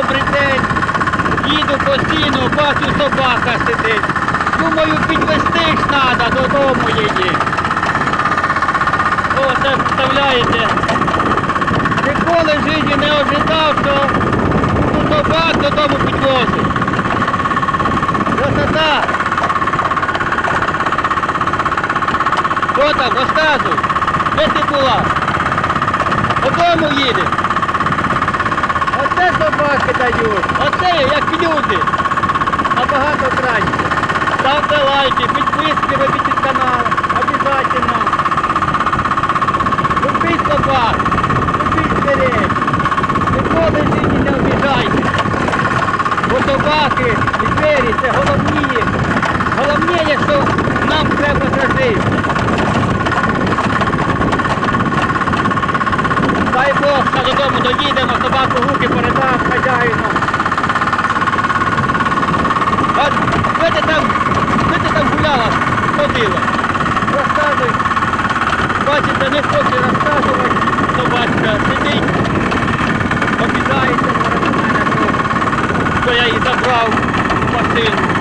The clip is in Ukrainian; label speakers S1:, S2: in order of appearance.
S1: добрий день. Їду постійно, бачу собака сидить. Думаю, підвести ж треба, додому її. О, це вставляєте. Ніколи в житті не ожидав, що собак додому підвозу. Красота. Що там, розказуй. Де ти була? Додому їдеш. Оце дають. Оце як люди. Набагато краще. Ставте лайки, підписки робіть під канал. Обязательно. Любіть собак. Любіть зверей. Ніколи в житті не обіжайте. Бо собаки і двері це головні. Головне, якщо нам треба жити. Дай Бог, та додому доїдемо, собаку руки передам хазяїну. А де ти там, де ти там гуляла, ходила? Розказуй. Бачите, не хоче розказувати собачка. Сидить, обідається що я її забрав в машину.